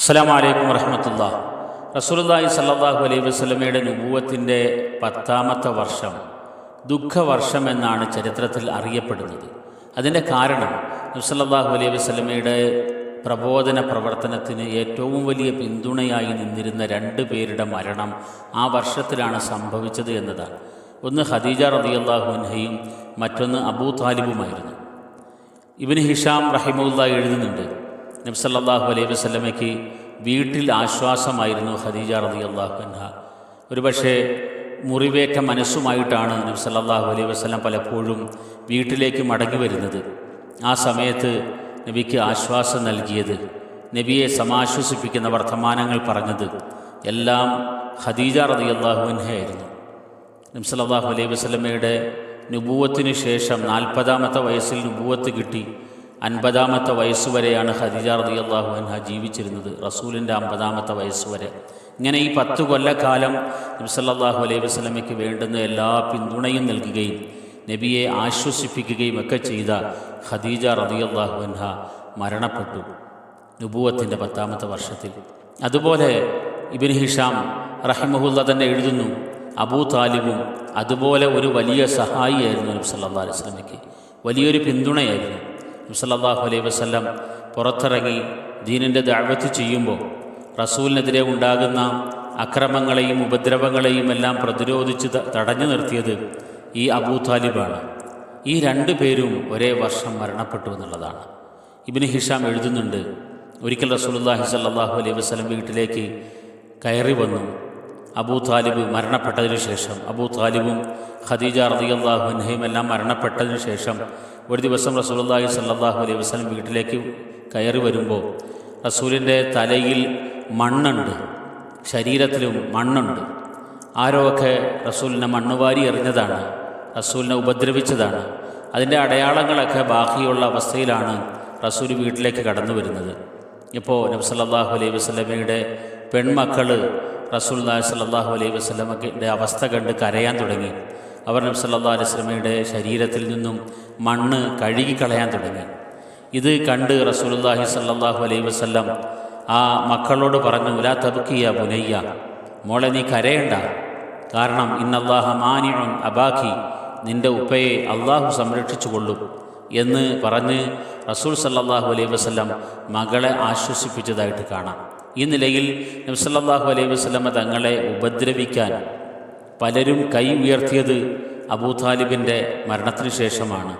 അസ്സാം വലൈക്കും വറഹമത്തുള്ള. റസൂലുള്ളാഹി സല്ലല്ലാഹു അലൈഹി വസല്ലമയുടെ നുബൂവത്തിന്റെ പത്താമത്തെ വർഷം ദുഃഖവർഷം എന്നാണ് ചരിത്രത്തിൽ അറിയപ്പെടുന്നത്. അതിന്റെ കാരണം നബ്സല്ലാഹു അലൈഹി വസ്ലമയുടെ പ്രബോധന പ്രവർത്തനത്തിന് ഏറ്റവും വലിയ പിന്തുണയായി നിന്നിരുന്ന രണ്ട് പേരുടെ മരണം ആ വർഷത്തിലാണ് സംഭവിച്ചത് എന്നതാണ്. ഒന്ന് ഖദീജ റളിയല്ലാഹു അൻഹയും മറ്റൊന്ന് അബൂ താലിബുമായിരുന്നു. ഇബിന് ഹിഷാം റഹിമുല്ല എഴുതുന്നുണ്ട് നബ്സല്ലാഹു അലൈഹി വസ്ലമയ്ക്ക് വീട്ടിൽ ആശ്വാസമായിരുന്നു ഖദീജ റതി അള്ളാഹു അൻഹ. ഒരുപക്ഷെ മുറിവേറ്റ മനസ്സുമായിട്ടാണ് നബ്സല്ലാഹു അലൈഹി വസ്ലം പലപ്പോഴും വീട്ടിലേക്ക് മടങ്ങി വരുന്നത്. ആ സമയത്ത് നബിക്ക് ആശ്വാസം നൽകിയത് നബിയെ സമാശ്വസിപ്പിക്കുന്ന വർത്തമാനങ്ങൾ പറഞ്ഞത് എല്ലാം ഖദീജ റതി അള്ളാഹു അൻഹയായിരുന്നു നബ്സല്ലാഹു അലൈഹി വസ്ലമയുടെ നുബൂവത്തിന് ശേഷം നാൽപ്പതാമത്തെ വയസ്സിൽ നുബൂവത്ത് കിട്ടി. അൻപതാമത്തെ വയസ്സുവരെയാണ് ഖദീജ അള്ളാഹു അൻഹ ജീവിച്ചിരുന്നത്. റസൂലിന്റെ അമ്പതാമത്തെ വയസ്സുവരെ. ഇങ്ങനെ ഈ പത്ത് കൊല്ലക്കാലം നബ്സല്ലാഹു അലൈഹി വസ്ലമയ്ക്ക് വേണ്ടുന്ന എല്ലാ പിന്തുണയും നൽകുകയും നബിയെ ആശ്വസിപ്പിക്കുകയും ഒക്കെ ചെയ്ത ഖദീജ അള്ളാഹു അൻഹ മരണപ്പെട്ടു നുബൂവത്തിന്റെ പത്താമത്തെ വർഷത്തിൽ. അതുപോലെ ഇബിൻ ഹിഷാം റഹിമഹുല്ല തന്നെ എഴുതുന്നു അബൂ താലിബും അതുപോലെ ഒരു വലിയ സഹായിയായിരുന്നു നബി സല്ലാ അലൈഹി വസ്ലമയ്ക്ക് വലിയൊരു പിന്തുണയായിരുന്നു. നബി സല്ലാഹു അലൈഹി വസ്ലം പുറത്തിറങ്ങി ദീനിന്റെ ദാഴ്വത്ത് ചെയ്യുമ്പോൾ റസൂലിനെതിരെ ഉണ്ടാകുന്ന അക്രമങ്ങളെയും ഉപദ്രവങ്ങളെയും എല്ലാം പ്രതിരോധിച്ച് തടഞ്ഞു നിർത്തിയത് ഈ അബൂ താലിബാണ്. ഈ രണ്ടു പേരും ഒരേ വർഷം മരണപ്പെട്ടു എന്നുള്ളതാണ്. ഇബിന് ഹിഷാം എഴുതുന്നുണ്ട് ഒരിക്കൽ റസൂലുള്ളാഹി സ്വല്ലല്ലാഹു അലൈഹി വസ്ലം വീട്ടിലേക്ക് കയറി വന്നു. അബൂ താലിബ് മരണപ്പെട്ടതിന് ശേഷം അബൂ താലിബും ഖദീജ റളിയല്ലാഹു അൻഹയും എല്ലാം മരണപ്പെട്ടതിന് ശേഷം ഒരു ദിവസം റസൂലി സല്ലാഹു അലൈഹി വസ്ലം വീട്ടിലേക്ക് കയറി വരുമ്പോൾ റസൂലിന്റെ തലയിൽ മണ്ണുണ്ട് ശരീരത്തിലും മണ്ണുണ്ട്. ആരോ ഒക്കെ റസൂലിനെ മണ്ണുവാരി എറിഞ്ഞതാണ് റസൂലിനെ ഉപദ്രവിച്ചതാണ് അതിന്റെ അടയാളങ്ങളൊക്കെ ബാക്കിയുള്ള അവസ്ഥയിലാണ് റസൂൽ വീട്ടിലേക്ക് കടന്നു വരുന്നത്. ഇപ്പോൾ നബി സല്ലാഹു അലൈഹി വസ്ലമയുടെ പെൺമക്കൾ റസൂൽ നായ് സല്ലാഹു അലൈഹി വസല്ലമയുടെ അവസ്ഥ കണ്ട് കരയാൻ തുടങ്ങി. അവർ നബി സല്ലാ അലൈഹി വസല്ലമയുടെ ശരീരത്തിൽ നിന്നും മണ്ണ് കഴുകിക്കളയാൻ തുടങ്ങി. ഇത് കണ്ട് റസൂലുള്ളാഹി സല്ലാഹു അലൈഹി വസല്ലം ആ മക്കളോട് പറഞ്ഞു ലാ തബുക്കിയ ബുനയ്യ മോളെ നീ കരയണ്ട. കാരണം ഇന്നല്ലാഹ മാനിഉൻ അബാഖി നിന്റെ ഉപ്പയെ അള്ളാഹു സംരക്ഷിച്ചു കൊള്ളും എന്ന് പറഞ്ഞ് റസൂൽ സല്ലാഹു അലൈഹി വസ്ലം മകളെ ആശ്വസിപ്പിച്ചതായിട്ട് കാണാം. ഈ നിലയിൽ നബ്സല്ലാഹു അലൈഹി വസല്ലമ തങ്ങളെ ഉപദ്രവിക്കാൻ പലരും കൈ ഉയർത്തിയത് അബൂ താലിബിന്റെ മരണത്തിന് ശേഷമാണ്.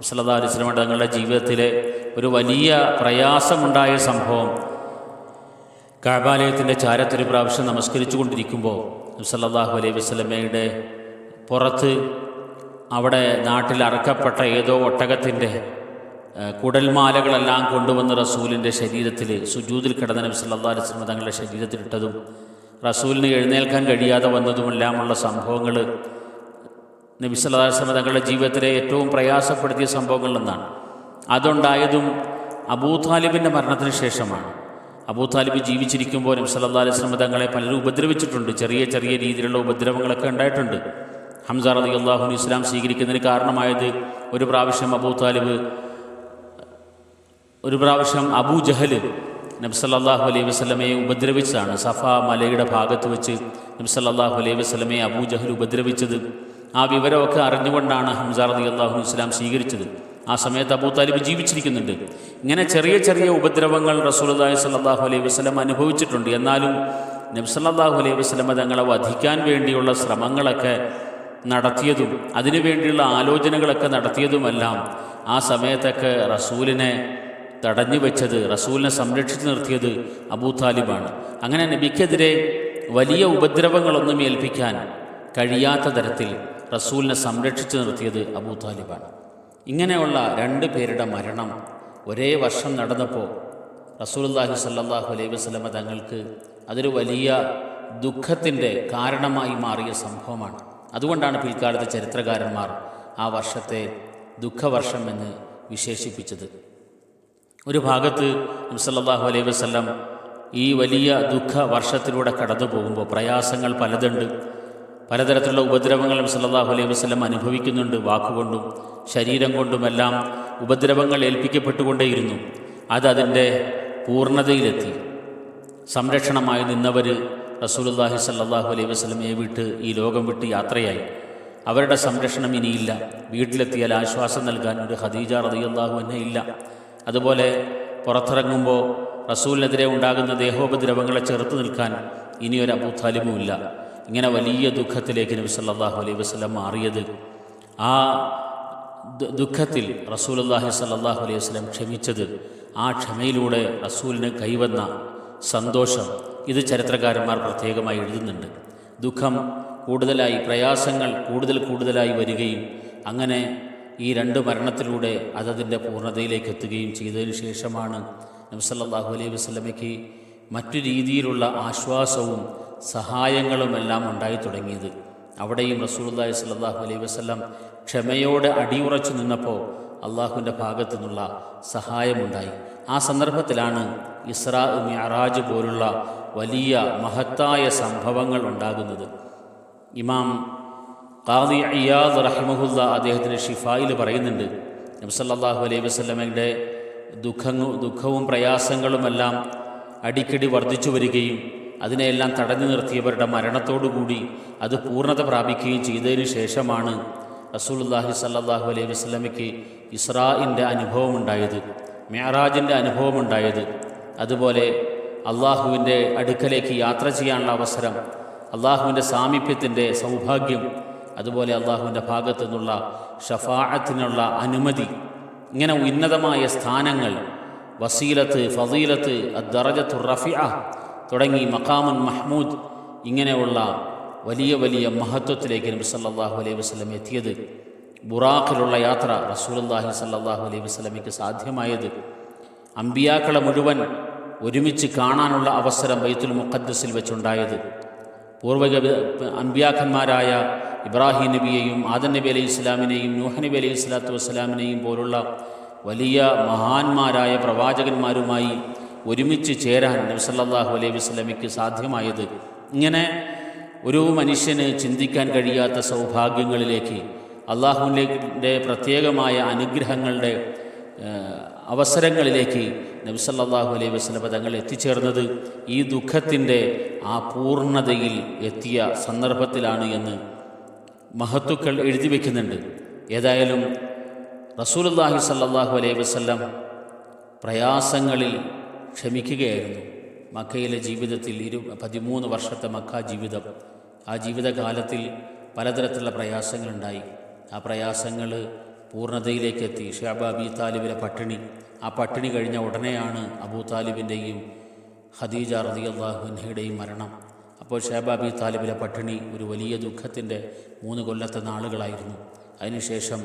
അലൈഹി വസല്ലമ തങ്ങളുടെ ജീവിതത്തിലെ ഒരു വലിയ പ്രയാസമുണ്ടായ സംഭവം കാബാലയത്തിന്റെ ചാരത്തൊരു പ്രാവശ്യം നമസ്കരിച്ചു കൊണ്ടിരിക്കുമ്പോൾ സല്ലല്ലാഹു അലൈഹി വസ്ലമയുടെ പുറത്ത് അവിടെ നാട്ടിൽ അറക്കപ്പെട്ട ഏതോ ഒട്ടകത്തിന്റെ കുടൽമാലകളെല്ലാം കൊണ്ടുവന്ന് റസൂലിന്റെ ശരീരത്തിൽ സുജൂതിൽ കിടന്ന നബി സല്ലല്ലാഹു അലൈഹി വസല്ലമ തങ്ങളുടെ ശരീരത്തിലിട്ടതും റസൂലിന് എഴുന്നേൽക്കാൻ കഴിയാതെ വന്നതുമെല്ലാമുള്ള സംഭവങ്ങൾ നബി സല്ലല്ലാഹു അലൈഹി വസല്ലമ തങ്ങളുടെ ജീവിതത്തിലെ ഏറ്റവും പ്രയാസപ്പെടുത്തിയ സംഭവങ്ങളിലൊന്നാണ്. അതുണ്ടായതും അബൂ താലിബിന്റെ മരണത്തിന് ശേഷമാണ്. അബൂ താലിബ് ജീവിച്ചിരിക്കുമ്പോൾ നബി സല്ലല്ലാഹു അലൈഹി തങ്ങളെ പലരും ഉപദ്രവിച്ചിട്ടുണ്ട്. ചെറിയ ചെറിയ രീതിയിലുള്ള ഉപദ്രവങ്ങളൊക്കെ ഉണ്ടായിട്ടുണ്ട്. ഹംസ റലി അള്ളാഹുൻ ഇസ്ലാം സ്വീകരിക്കുന്നതിന് കാരണമായത് ഒരു പ്രാവശ്യം അബൂ താലിബ് ഒരു പ്രാവശ്യം അബൂ ജഹൽ നബ്സല്ലാഹു അലൈഹി വസ്ലമയെ ഉപദ്രവിച്ചതാണ്. സഫ മലയുടെ ഭാഗത്ത് വെച്ച് നബ്സല്ലാഹു അലൈഹി വസ്ലമയെ അബൂ ജഹൽ ഉപദ്രവിച്ചത്. ആ വിവരമൊക്കെ അറിഞ്ഞുകൊണ്ടാണ് ഹംസ അലി അള്ളാഹു ഇസ്ലാം സ്വീകരിച്ചത്. ആ സമയത്ത് അബൂ താലിബ് ജീവിച്ചിരിക്കുന്നുണ്ട്. ഇങ്ങനെ ചെറിയ ചെറിയ ഉപദ്രവങ്ങൾ റസൂലുള്ളാഹി സല്ലാഹു അലൈഹി വസ്ലം അനുഭവിച്ചിട്ടുണ്ട്. എന്നാലും നബ്സല്ലാഹു അലൈഹി വസ്ലമ തങ്ങളെ വധിക്കാൻ വേണ്ടിയുള്ള ശ്രമങ്ങളൊക്കെ നടത്തിയതും അതിനുവേണ്ടിയുള്ള ആലോചനകളൊക്കെ നടത്തിയതുമെല്ലാം ആ സമയത്തൊക്കെ റസൂലിനെ തടഞ്ഞു വെച്ചത് റസൂലിനെ സംരക്ഷിച്ചു നിർത്തിയത് അബൂ താലിബാണ്. അങ്ങനെ നബിക്കെതിരെ വലിയ ഉപദ്രവങ്ങളൊന്നും ഏൽപ്പിക്കാൻ കഴിയാത്ത തരത്തിൽ റസൂലിനെ സംരക്ഷിച്ചു നിർത്തിയത് അബൂ താലിബാണ്. ഇങ്ങനെയുള്ള രണ്ട് പേരുടെ മരണം ഒരേ വർഷം നടന്നപ്പോൾ റസൂലുള്ളാഹി സല്ലാഹു അലൈഹി വസ്ലമ തങ്ങൾക്ക് അതൊരു വലിയ ദുഃഖത്തിന്റെ കാരണമായി മാറിയ സംഭവമാണ്. അതുകൊണ്ടാണ് പിൽക്കാലത്തെ ചരിത്രകാരന്മാർ ആ വർഷത്തെ ദുഃഖവർഷം എന്ന് വിശേഷിപ്പിച്ചത്. ഒരു ഭാഗത്ത് നബ്സല്ലാഹു അലൈഹി വസ്ലം ഈ വലിയ ദുഃഖ വർഷത്തിലൂടെ കടന്നു പോകുമ്പോൾ പ്രയാസങ്ങൾ പലതുണ്ട്. പലതരത്തിലുള്ള ഉപദ്രവങ്ങൾ നബ്സല്ലാഹു അലൈഹി വസ്ലം അനുഭവിക്കുന്നുണ്ട് വാക്കുകൊണ്ടും ശരീരം കൊണ്ടുമെല്ലാം ഉപദ്രവങ്ങൾ ഏൽപ്പിക്കപ്പെട്ടുകൊണ്ടേയിരുന്നു. അതതിന്റെ പൂർണതയിലെത്തി. സംരക്ഷണമായി നിന്നവർ റസൂലുല്ലാഹി സല്ലാഹു അലൈഹി വസ്ലമയെ വിട്ട് ഈ ലോകം വിട്ട് യാത്രയായി. അവരുടെ സംരക്ഷണം ഇനിയില്ല. വീട്ടിലെത്തിയാൽ ആശ്വാസം നൽകാൻ ഒരു ഖദീജ റതിയല്ലാഹു എന്നെ ഇല്ല. അതുപോലെ പുറത്തിറങ്ങുമ്പോൾ റസൂലിനെതിരെ ഉണ്ടാകുന്ന ദേഹോപദ്രവങ്ങളെ ചെറുത്ത് നിൽക്കാൻ ഇനിയൊരു അബൂത്താലിമുമില്ല ഇങ്ങനെ വലിയ ദുഃഖത്തിലേക്ക് നബി സല്ലാഹു അലൈഹി വസ്ലം മാറിയത്. ആ ദുഃഖത്തിൽ റസൂൽ അള്ളാഹി സല്ലാഹു അലൈഹി വസ്ലം ക്ഷമിച്ചത്. ആ ക്ഷമയിലൂടെ റസൂലിന് കൈവന്ന സന്തോഷം ഇത് ചരിത്രകാരന്മാർ പ്രത്യേകമായി എഴുതുന്നുണ്ട്. ദുഃഖം കൂടുതലായി പ്രയാസങ്ങൾ കൂടുതൽ കൂടുതലായി വരികയും അങ്ങനെ ഈ രണ്ട് മരണത്തിലൂടെ അതതിന്റെ പൂർണതയിലേക്ക് എത്തുകയും ചെയ്തതിന് ശേഷമാണ് നബ്സല്ലാഹു അലൈഹി വസ്ലമയ്ക്ക് മറ്റു രീതിയിലുള്ള ആശ്വാസവും സഹായങ്ങളുമെല്ലാം ഉണ്ടായി തുടങ്ങിയത്. അവിടെയും റസൂലുള്ളാഹി സ്വല്ലല്ലാഹു അലൈഹി വസ്ലം ക്ഷമയോടെ അടിയുറച്ചു നിന്നപ്പോൾ അള്ളാഹുവിന്റെ ഭാഗത്തു നിന്നുള്ള സഹായമുണ്ടായി ആ സന്ദർഭത്തിലാണ് ഇസ്രാ മിഅറാജ് പോലുള്ള വലിയ മഹത്തായ സംഭവങ്ങൾ ഉണ്ടാകുന്നത്. ഇമാം ഖാദി അയ്യാദ് റഹിമഹുല്ല അദ്ദേഹത്തിന്റെ ഷിഫായിൽ പറയുന്നുണ്ട് നബ്സല്ലാഹു അലൈഹി വസ്ലമയുടെ ദുഃഖങ്ങ ദുഃഖവും പ്രയാസങ്ങളുമെല്ലാം അടിക്കടി വർദ്ധിച്ചു വരികയും അതിനെയെല്ലാം തടഞ്ഞു നിർത്തിയവരുടെ മരണത്തോടുകൂടി അത് പൂർണത പ്രാപിക്കുകയും ചെയ്തതിന് ശേഷമാണ് റസൂലുല്ലാഹി സല്ലാഹു അലൈഹി വസ്ലമയ്ക്ക് ഇസ്രായിന്റെ അനുഭവമുണ്ടായത് മെഹറാജിന്റെ അനുഭവമുണ്ടായത്. അതുപോലെ അള്ളാഹുവിന്റെ അടുക്കലേക്ക് യാത്ര ചെയ്യാനുള്ള അവസരം അള്ളാഹുവിന്റെ സാമീപ്യത്തിന്റെ സൗഭാഗ്യം അതുപോലെ അള്ളാഹുവിന്റെ ഭാഗത്തു നിന്നുള്ള ഷഫാഅത്തിനുള്ള അനുമതി. ഇങ്ങനെ ഉന്നതമായ സ്ഥാനങ്ങൾ വസീലത്ത് ഫസീലത്ത് അദ്ദറജത്തു റഫിഅ തുടങ്ങി മഖാമുൻ മഹ്മൂദ് ഇങ്ങനെയുള്ള വലിയ വലിയ മഹത്വത്തിലേക്ക് നബി സല്ലാഹു അലൈഹി വസ്ലം എത്തിയത്. ബുറാഖിലുള്ള യാത്ര റസൂലുള്ളാഹി സല്ലാഹു അലൈഹി വസല്ലമയ്ക്ക് സാധ്യമായത്. അമ്പിയാക്കളെ മുഴുവൻ ഒരുമിച്ച് കാണാനുള്ള അവസരം ബൈത്തുൽ മുഖദ്സിൽ വെച്ചുണ്ടായത്. പൂർവ അമ്പിയാക്കന്മാരായ ഇബ്രാഹിം നബിയെയും ആദൻ നബി അലൈഹി ഇസ്ലാമിനെയും നൂഹ് നബി അലൈഹി സ്വലാത്തു വസ്സലാമിനെയും പോലുള്ള വലിയ മഹാന്മാരായ പ്രവാചകന്മാരുമായി ഒരുമിച്ച് ചേരാൻ നബി സല്ലല്ലാഹു അലൈഹി വസ്ലമിക്ക് സാധ്യമായത് ഇങ്ങനെ ഒരു മനുഷ്യന് ചിന്തിക്കാൻ കഴിയാത്ത സൗഭാഗ്യങ്ങളിലേക്ക് അള്ളാഹുവിന്റെ പ്രത്യേകമായ അനുഗ്രഹങ്ങളുടെ അവസരങ്ങളിലേക്ക് നബി സല്ലല്ലാഹു അലൈഹി വസ്ലം തങ്ങൾ എത്തിച്ചേർന്നത് ഈ ദുഃഖത്തിന്റെ ആ പൂർണതയിൽ എത്തിയ സന്ദർഭത്തിലാണ് എന്ന് മഹത്തുക്കൾ എഴുതി വയ്ക്കുന്നുണ്ട് ഏതായാലും റസൂലുള്ളാഹി സല്ലാഹു അലൈഹി വസല്ലം പ്രയാസങ്ങളിൽ ക്ഷമിക്കുകയായിരുന്നു. മക്കയിലെ ജീവിതത്തിൽ ഇരു പതിമൂന്ന് വർഷത്തെ മക്ക ജീവിതം ആ ജീവിതകാലത്തിൽ പലതരത്തിലുള്ള പ്രയാസങ്ങളുണ്ടായി. ആ പ്രയാസങ്ങൾ പൂർണതയിലേക്ക് എത്തി ഷാബ അബി താലിബിലെ പട്ടിണി. ആ പട്ടിണി കഴിഞ്ഞ ഉടനെയാണ് അബൂ താലിബിന്റെയും ഖദീജ റതിയല്ലാഹുൻഹയുടെയും മരണം. അപ്പോൾ ഷേബാബി താലിബിലെ പട്ടിണി ഒരു വലിയ ദുഃഖത്തിന്റെ മൂന്ന് കൊല്ലത്തെ നാളുകളായിരുന്നു. അതിനുശേഷം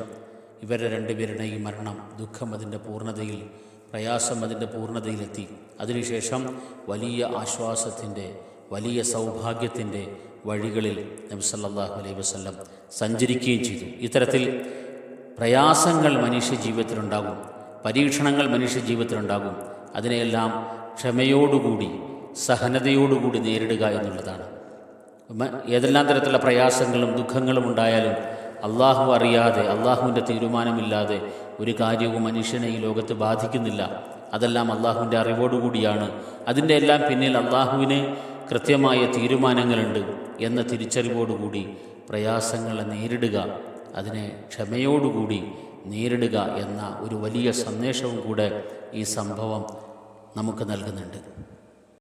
ഇവരുടെ രണ്ടുപേരുടെയും മരണം ദുഃഖം അതിന്റെ പൂർണതയിൽ പ്രയാസം അതിന്റെ പൂർണതയിലെത്തി. അതിനുശേഷം വലിയ ആശ്വാസത്തിന്റെ വലിയ സൗഭാഗ്യത്തിന്റെ വഴികളിൽ നബി സല്ലല്ലാഹു അലൈഹി വസല്ലം സഞ്ചരിക്കുകയും ചെയ്തു. ഇത്തരത്തിൽ പ്രയാസങ്ങൾ മനുഷ്യ ജീവിതത്തിലുണ്ടാകും പരീക്ഷണങ്ങൾ മനുഷ്യ ജീവിതത്തിലുണ്ടാകും. അതിനെയെല്ലാം ക്ഷമയോടുകൂടി സഹനതയോടുകൂടി നേരിടുക എന്നുള്ളതാണ്. ഏതെല്ലാം തരത്തിലുള്ള പ്രയാസങ്ങളും ദുഃഖങ്ങളും ഉണ്ടായാലും അള്ളാഹു അറിയാതെ അള്ളാഹുവിന്റെ തീരുമാനമില്ലാതെ ഒരു കാര്യവും മനുഷ്യനെ ഈ ലോകത്ത് ബാധിക്കുന്നില്ല. അതെല്ലാം അള്ളാഹുവിന്റെ അറിവോടുകൂടിയാണ്. അതിന്റെ എല്ലാം പിന്നിൽ അള്ളാഹുവിന് കൃത്യമായ തീരുമാനങ്ങളുണ്ട് എന്ന തിരിച്ചറിവോടുകൂടി പ്രയാസങ്ങളെ നേരിടുക അതിനെ ക്ഷമയോടുകൂടി നേരിടുക എന്ന ഒരു വലിയ സന്ദേശവും കൂടെ ഈ സംഭവം നമുക്ക് നൽകുന്നുണ്ട്.